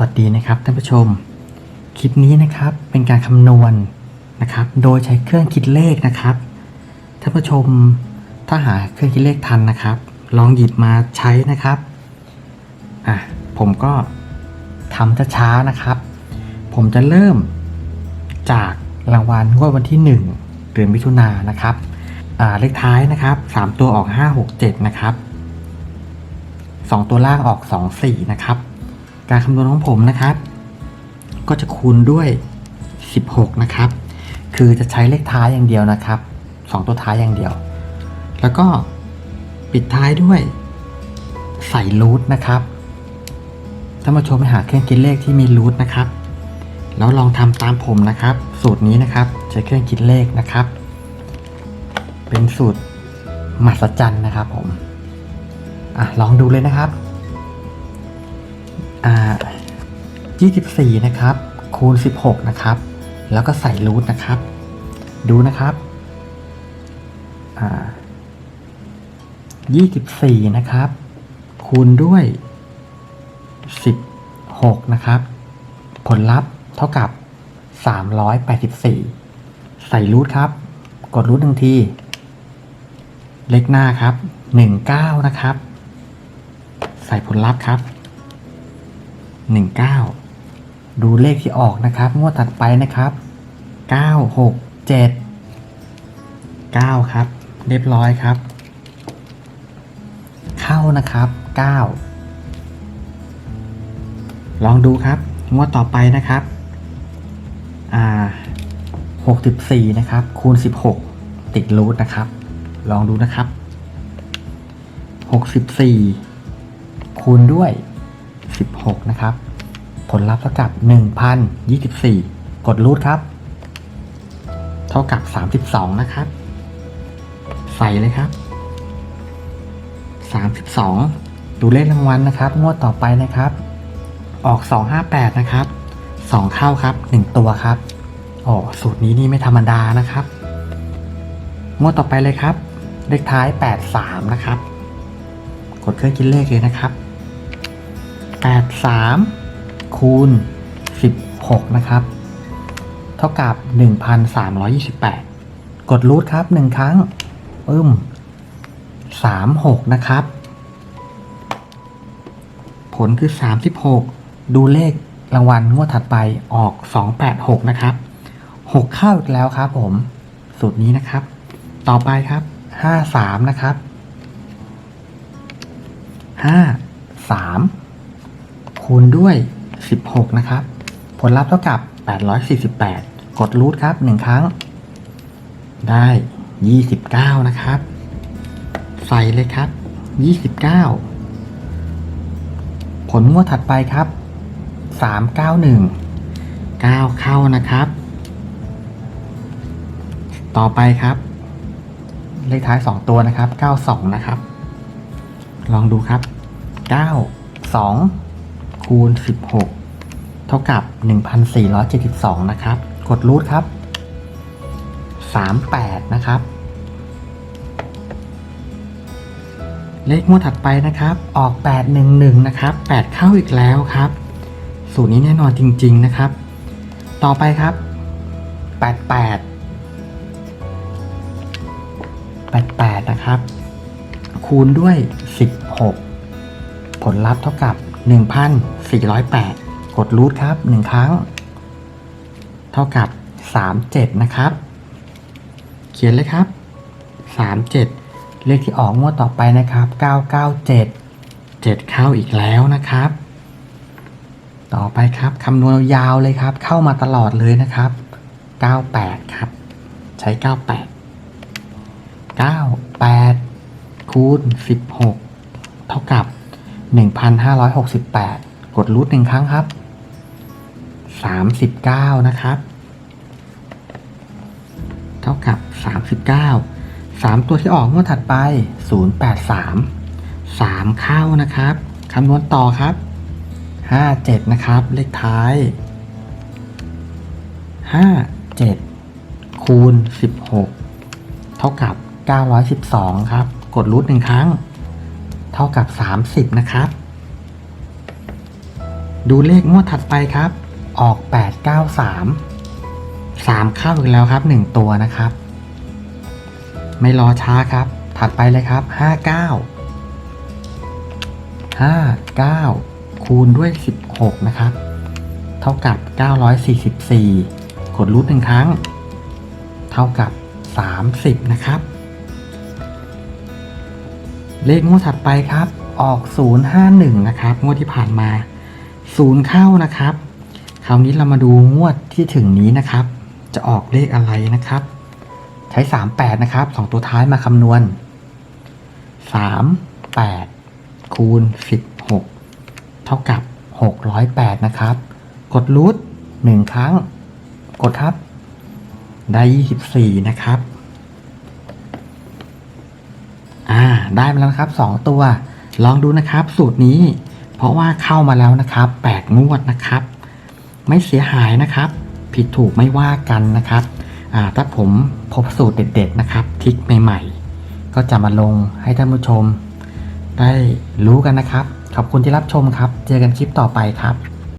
สวัสดีนะครับท่านผู้ชม คลิปนี้นะครับเป็นการคำนวณนะครับ โดยใช้เครื่องคิดเลขนะครับท่านผู้ชมถ้าหาเครื่องคิดเลขทันนะครับ ลองหยิบมาใช้นะครับอะผมก็ทำจะช้านะครับ ผมจะเริ่มจากรางวัลงวดวันที่ 1 เดือนมิถุนายนนะครับอ่าเลขท้ายนะครับ 3 ตัวออก 5 6 7 นะครับ 2 ตัวล่างออก 2 4 นะครับ การคำนวณของผมนะครับ ก็จะคูณด้วย 16 นะครับ คือจะใช้เลขท้ายอย่างเดียวนะครับ 2 ตัวท้ายอย่างเดียว แล้วก็ปิดท้ายด้วยใส่รูทนะครับท่านผู้ชมไปหาเครื่องคิดเลขที่มีรูทนะครับ แล้วลองทำตามผมนะครับ สูตรนี้นะครับใช้เครื่องคิดเลขนะครับ เป็นสูตรมหัศจรรย์นะครับผมอะลองดูเลยนะครับ อ่า24 นะครับ คูณ 16 นะครับ แล้วก็ใส่รูทนะครับ ดูนะครับอ่า24 นะครับ คูณด้วย 16 นะครับ ผลลัพธ์เท่ากับ 384 ใส่รูทครับ กดรูทหนึ่งที เลขหน้าครับ 19 นะครับ ใส่ผลลัพธ์ครับ 19 ดูเลขที่ออกนะครับงวดถัดไปนะครับ 9 6 7 9 ครับ เรียบร้อยครับ เข้านะครับ 9 ลองดูครับ งวดต่อไปนะครับอ่า64 นะครับ คูณ 16 ติดรูทนะครับ ลองดูนะครับ 64 คูณด้วย 16 นะครับ ผลลัพธ์เท่ากับ 1,024 กดรูทครับ เท่ากับ 32 นะครับ ใส่เลยครับ 32 ดูเลขรางวัลนะครับ งวดต่อไปนะครับ ออก 258 นะครับ 2เข้าครับ 1 ตัวครับโอ้สูตรนี้นี่ไม่ธรรมดานะครับ งวดต่อไปเลยครับ เลขท้าย 83 นะครับ กดเครื่องคิดเลขเลยนะครับ 83 คูณ 16 นะครับ เท่ากับ 1,328 กดรูทครับ 1 ครั้งปึ้ม 36 นะครับ ผลคือ 36 ดูเลขรางวัลงวดถัดไปออก 286 นะครับ 6 เข้าอีกแล้วครับผม สูตรนี้นะครับ ต่อไปครับ 53 นะครับ 5 3 คูณด้วย 16 นะครับ ผลลัพธ์เท่ากับ 848 กดรูทครับ 1 ครั้ง ได้ 29 นะครับ ใส่เลยครับ 29 ผลงวดถัดไปครับ 391 9 เข้านะครับ ต่อไปครับ เลขท้าย 2 ตัวนะครับ 92 นะครับ ลองดูครับ 9 2 คูณ 16 เท่ากับ 1,472 นะครับ กดรูทครับ 38 นะครับ เลขงวดถัดไปนะครับ ออก 811 นะครับ 8 เข้าอีกแล้วครับ สูตรนี้แน่นอนจริง ๆ นะครับ ต่อไปครับ 88 88 นะครับ คูณด้วย 16 ผลลัพธ์เท่ากับ 408 กดรูทครับ 1 ครั้ง เท่ากับ 37 นะครับ เขียนเลยครับ 37 เลขที่ออกงวดต่อไปนะครับ 997 7 เข้าอีกแล้วนะครับ ต่อไปครับคำนวณยาวเลยครับ เข้ามาตลอดเลยนะครับ 98 ครับ ใช้ 98 98คูณ16 เท่ากับ 1,568 กดรูทหนึ่งครั้งครับ39นะครับ เท่ากับ39 3ตัวที่ออกงวดถัดไป083 3เข้านะครับคำนวณต่อครับ57นะครับ เลขท้าย57คูณ16เท่ากับ912ครับ กดรูทหนึ่งครั้ง เท่ากับ30นะครับ ดูเลขงวดถัดไปครับ ออก 893 3 เข้าอีกแล้วครับ 1 ตัวนะครับ ไม่รอช้าครับ ถัดไปเลยครับ 59 59 คูณด้วย 16 นะครับ เท่ากับ 944 กดรูทหนึ่งครั้ง เท่ากับ 30 นะครับ เลขงวดถัดไปครับออก 051 นะครับ งวดที่ผ่านมา 0เข้านะครับ คราวนี้เรามาดูงวดที่ถึงนี้นะครับ จะออกเลขอะไรนะครับ ใช้ 38 นะครับ 2 ตัวท้ายมาคำนวณ 3 8 คูณ 16 เท่ากับ 608 นะครับ กดรูท1ครั้ง กดครับ ได้ 24 นะครับอ่าได้มาแล้วนะครับ 2 ตัว ลองดูนะครับ สูตรนี้ เพราะว่าเข้ามาแล้วนะครับ8งวดนะครับ ไม่เสียหายนะครับ ผิดถูกไม่ว่ากันนะครับถ้าผมพบสูตรเด็ด ๆ นะครับทิกใหม่ ๆ ก็จะมาลงให้ท่านผู้ชม ได้รู้กันนะครับ ขอบคุณที่รับชมครับ เจอกันคลิปต่อไปครับ